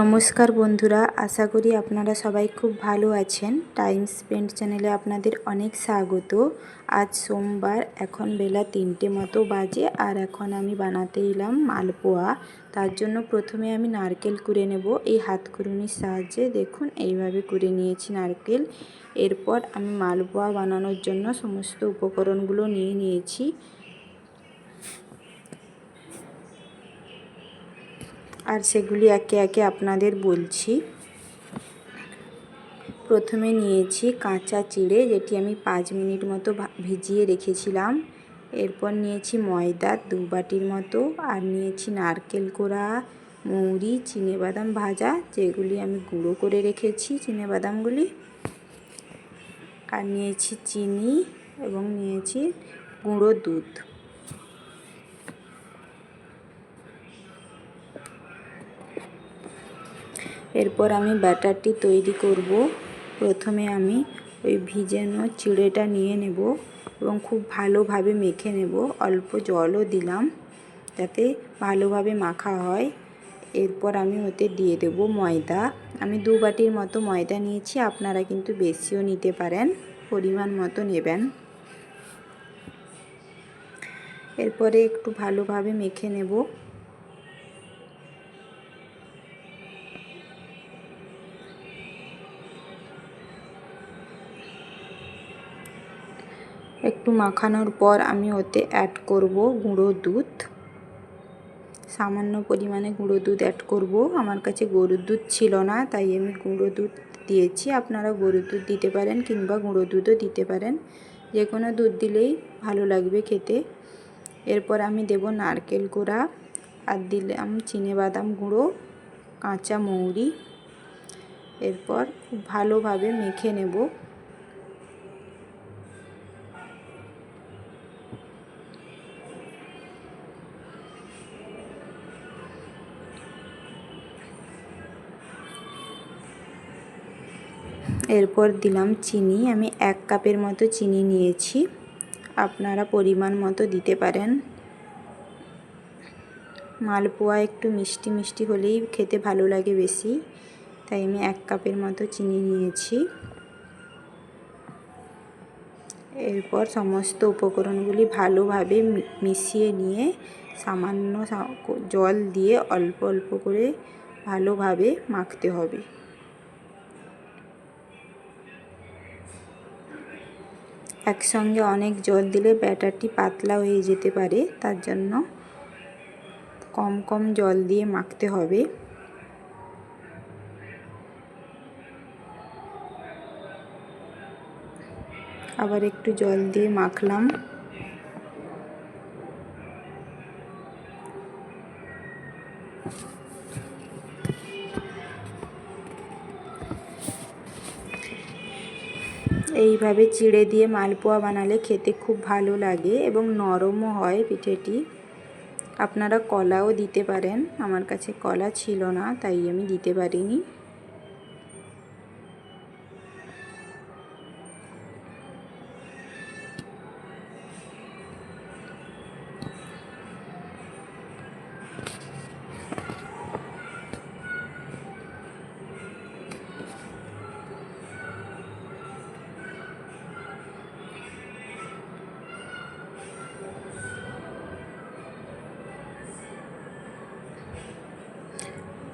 নমস্কার বন্ধুরা, আশা করি আপনারা সবাই খুব ভালো আছেন। টাইম স্পেন্ড চ্যানেলে আপনাদের অনেক স্বাগত। আজ সোমবার, এখন বেলা তিনটে মতো বাজে আর এখন আমি বানাতে এলাম মালপোয়া। তার জন্য প্রথমে আমি নারকেল কুড়ে নেব। এই হাতকুড়ুনির সাহায্যে দেখুন, এইভাবে কুড়ে নিয়েছি নারকেল। এরপর আমি মালপোয়া বানানোর জন্য সমস্ত উপকরণগুলো নিয়ে নিয়েছি। আর সেগুলি একে একে আপনাদের বলছি। প্রথমে নিয়েছি কাঁচা চিড়ে, যেটি আমি পাঁচ মিনিট মতো ভিজিয়ে রেখেছিলাম। এরপর নিয়েছি ময়দা দু বাটির মতো, আর নিয়েছি নারকেল কোড়া, মৌরি বাদাম ভাজা, যেগুলি আমি গুঁড়ো করে রেখেছি বাদামগুলি আর নিয়েছি চিনি এবং নিয়েছি গুঁড়ো দুধ। এরপর আমি ব্যাটারটি তৈরি করব। প্রথমে আমি ওই ভিজানো চিড়েটা নিয়ে নেব এবং খুব ভালোভাবে মেখে নেব। অল্প জলও দিলাম যাতে ভালোভাবে মাখা হয়। এরপর আমি ওতে দিয়ে দেব ময়দা। আমি দু বাটির মতো ময়দা নিয়েছি, আপনারা কিন্তু বেশিও নিতে পারেন, পরিমাণ মতো নেবেন। এরপরে একটু ভালোভাবে মেখে নেব। একটু মাখানোর পর আমি ওতে অ্যাড করব গুঁড়ো দুধ। সামান্য পরিমাণে গুঁড়ো দুধ অ্যাড করব। আমার কাছে গরুর দুধ ছিল না, তাই আমি গুঁড়ো দুধ দিয়েছি। আপনারা গরুর দুধ দিতে পারেন কিংবা গুঁড়ো দুধও দিতে পারেন। যে কোনো দুধ দিলেই ভালো লাগবে খেতে। এরপর আমি দেব নারকেল কোড়া আর দিলাম বাদাম গুঁড়ো, কাঁচা মৌরি। এরপর ভালোভাবে মেখে নেব। এরপর দিলাম চিনি। আমি এক কাপের মতো চিনি নিয়েছি। আপনারা পরিমাণ মতো দিতে পারেন। মালপোয়া একটু মিষ্টি মিষ্টি হলেই খেতে ভালো লাগে বেশি। তাই আমি এক কাপের মতো চিনি নিয়েছি। এরপর সমস্ত উপকরণগুলি ভালোভাবে মিশিয়ে নিয়ে সামান্য জল দিয়ে অল্প অল্প করে ভালোভাবে মাখতে হবে। একসঙ্গে অনেক জল দিলে ব্যাটারটি পাতলা হয়ে যেতে পারে, তার জন্য কম কম জল দিয়ে মাখতে হবে। আবার একটু জল দিয়ে মাখলাম। এইভাবে চিড়ে দিয়ে মালপোয়া বানালে খেতে খুব ভালো লাগে এবং নরমও হয় পিঠেটি। আপনারা কলাও দিতে পারেন। আমার কাছে কলা ছিল না, তাই আমি দিতে পারিনি।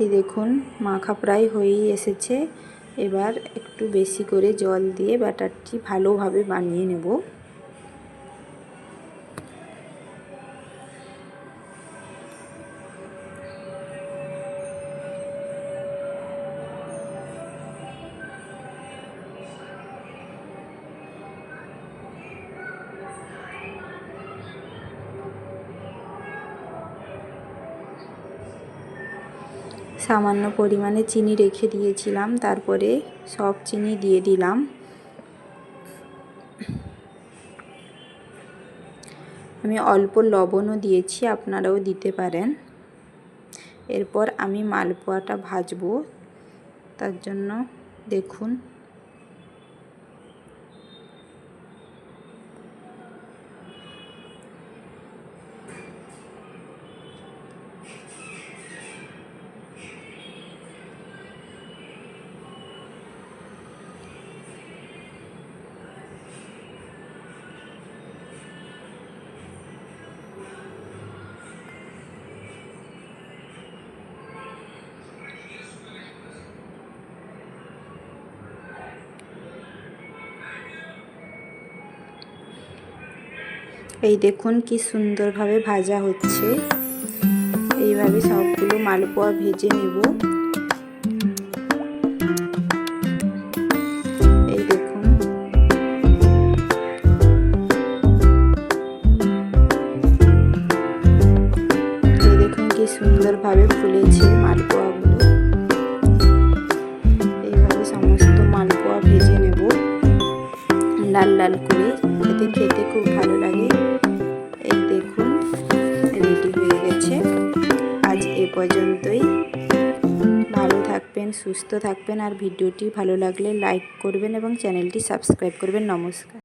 এই দেখুন মাখা প্রায় হয়েই এসেছে। এবার একটু বেশি করে জল দিয়ে ব্যাটারটি ভালোভাবে বানিয়ে নেব। সামান্য পরিমাণে চিনি রেখে দিয়েছিলাম, তারপরে সব চিনি দিয়ে দিলাম। আমি অল্প লবণও দিয়েছি, আপনারাও দিতে পারেন। এরপর আমি মালপোয়াটা ভাজবো, তার জন্য দেখুন এই দেখুন কি সুন্দরভাবে ভাজা হচ্ছে। এইভাবে সবগুলো মালপোয়া ভেজে নেব। এই দেখুন। এই দেখুন কি সুন্দরভাবে ফুলেছে মালপোয়াগুলো। এইভাবে সমস্ত মালপোয়া ভেজে নেব। লাল লাল করে। এতে খেতে খুব ভালো লাগে। পর্যন্তই। ভালো থাকবেন, সুস্থ থাকবেন আর ভিডিওটি ভালো লাগলে লাইক করবেন এবং চ্যানেলটি সাবস্ক্রাইব করবেন। নমস্কার।